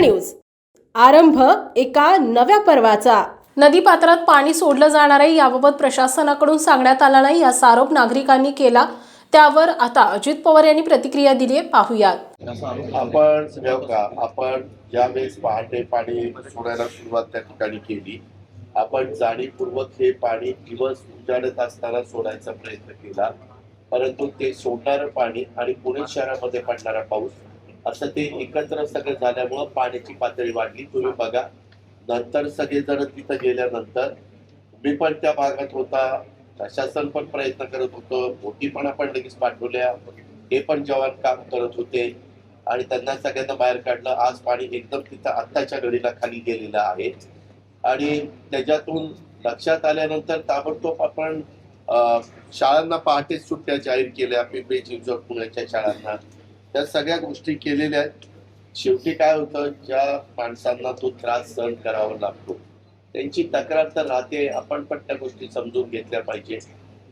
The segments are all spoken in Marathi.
न्यूज. आरंभ एका नव्या पर्वाचा. नदीपात्रात पाणी सोडलं जाणार आहे याबाबत प्रशासनाकडून सांगण्यात आलं नाही असा आरोप नागरिकांनी केला. त्यावर आता अजित पवार यांनी प्रतिक्रिया दिली आहे. पाहुयात. आपण का? आपण ज्यावेळेस पहाटे पाणी सोडायला सुरुवात त्या ठिकाणी केली आपण जाणीवपूर्वक हे पाणी दिवस उजाडत असताना सोडायचा प्रयत्न केला. परंतु ते सोडणारं पाणी आणि पुणे शहरामध्ये पडणारा पाऊस असं ते एकत्र सगळं झाल्यामुळं पाण्याची पातळी वाढली. तुम्ही बघा नंतर सगळेजण तिथं गेल्यानंतर मी पण त्या भागात होता प्रशासन पण प्रयत्न करत होतं बोटी पण आपण लगेच पाठवल्या ते पण जवान काम करत होते आणि त्यांना सगळ्यांना बाहेर काढलं. आज पाणी एकदम तिथं आत्ताच्या घडीला खाली गेलेलं आहे. आणि त्याच्यातून लक्षात आल्यानंतर ताबडतोब आपण शाळांना पहाटेच सुट्ट्या जाहीर केल्या पिंपरी चिंचवड पुण्याच्या शाळांना. त्या सगळ्या गोष्टी केलेल्या आहेत. शेवटी काय होतं ज्या माणसांना तो त्रास सहन करावा लागतो त्यांची तक्रार तर राहते. आपण पण त्या गोष्टी समजून घेतल्या पाहिजे.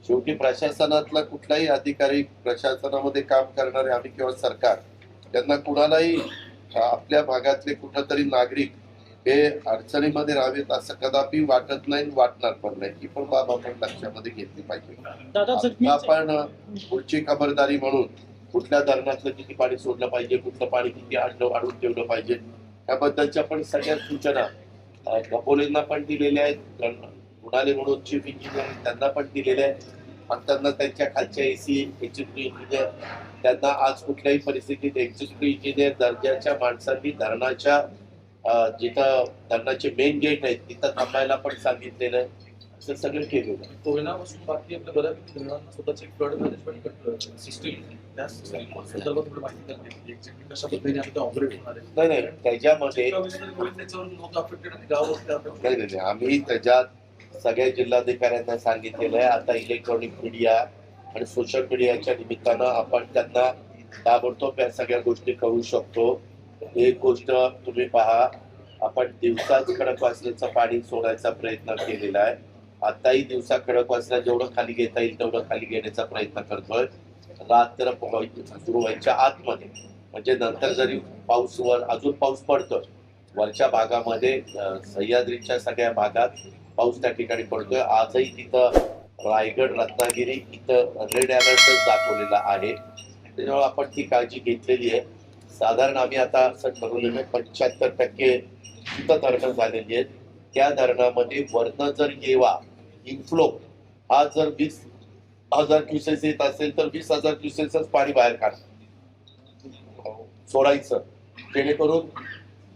शेवटी प्रशासनातला कुठलाही अधिकारी प्रशासनामध्ये काम करणारे आम्ही किंवा सरकार त्यांना कुणालाही आपल्या भागातले कुठंतरी नागरिक हे अडचणीमध्ये राहावेत असं कदापि वाटत नाही वाटणार पण नाही. ही पण बाब आपण लक्षामध्ये घेतली पाहिजे. आपण पुढची खबरदारी म्हणून कुठल्या धरणातलं किती पाणी सोडलं पाहिजे कुठलं पाणी किती आणलं वाढून ठेवलं पाहिजे त्याबद्दलच्या पण सगळ्या सूचना अं, पण दिलेल्या आहेत. कुणाले म्हणून चीफ इंजिनियर त्यांना पण दिलेल्या आहेत. आणि त्यांना त्यांच्या खालच्या एसी एक्झिक्युटिव्ह इंजिनियर त्यांना आज कुठल्याही परिस्थितीत एक्झिक्युटिव्ह इंजिनियर दर्जाच्या माणसांनी धरणाच्या जिथं धरणाचे मेन गेट आहेत तिथं थांबायला पण सांगितलेलं आहे. असं सगळं केलेलं आहे. कोयनापासून बाकी आपल्या बऱ्यापैकी धरणांना स्वतःचे फ्लड मॅनेजमेंट सिस्टीम त्या संदर्भात थोडी माहिती द्या. Exactly कशा पद्धतीने आता ऑपरेट होणार आहे. नाही नाही. त्याच्यामध्ये. नाही नाही. आम्ही त्याच्यात सगळ्या जिल्हाधिकाऱ्यांना सांगितलेलं आहे. आता इलेक्ट्रॉनिक मीडिया आणि सोशल मीडियाच्या निमित्तानं आपण त्यांना ताबडतोब या सगळ्या गोष्टी कळू शकतो. एक गोष्ट तुम्ही पहा आपण दिवसाच खडक वाचल्याचं पाणी सोडायचा प्रयत्न केलेला आहे. आताही दिवसा खडक वाचल्या जेवढं खाली घेता येईल तेवढं खाली घेण्याचा प्रयत्न करतोय. रात्र सुरू व्हायच्या आतमध्ये. म्हणजे नंतर जरी पाऊसवर अजून पाऊस पडतोय. वरच्या भागामध्ये सह्याद्रीच्या सगळ्या भागात पाऊस त्या ठिकाणी पडतोय. आजही तिथं रायगड रत्नागिरी इथं रेड अलर्टच दाखवलेला आहे. त्याच्यामुळे आपण ती काळजी घेतलेली आहे. साधारण आम्ही आता असं ठरवलेलं आहे पंच्याहत्तर टक्के तिथं धरणं झालेली आहेत. त्या धरणामध्ये वरनं जर येवा इन्फ्लो हा जर वीस हजार क्युसेस येत असेल तर वीस हजार क्युसेसच पाणी बाहेर काढ. सोडायचं. जेणेकरून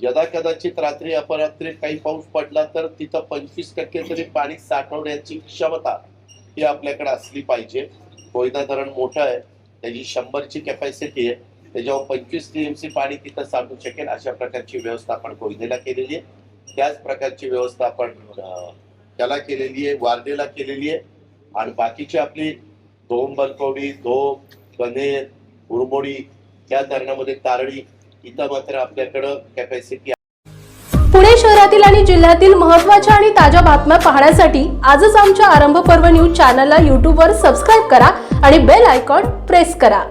यदा कदाचित रात्री अपरात्री काही पाऊस पडला तर तिथं पंचवीस टक्के तरी पाणी साठवण्याची क्षमता ही आपल्याकडे असली पाहिजे. कोयना धरण मोठं आहे. त्याची शंभरची कॅपॅसिटी आहे. त्याच्यावर पंचवीस टीएमसी पाणी तिथं साठू शकेल अशा प्रकारची व्यवस्था आपण कोयनेला केलेली आहे. त्याच प्रकारची व्यवस्था आपण त्याला केलेली आहे वारदेला केलेली आहे. आणि बाकीची आपली धोम बलकवडी धोम कनेर उरमोडी या धरणामध्ये तारडी इथं मात्र आपल्याकडं कॅपॅसिटी पुणे शहरातील आणि जिल्ह्यातील महत्त्वाच्या आणि ताज्या बातम्या पाहण्यासाठी आजच आमच्या आरंभ पर्व न्यूज चॅनलला यूट्यूबवर सबस्क्राईब करा आणि बेल आयकॉन प्रेस करा.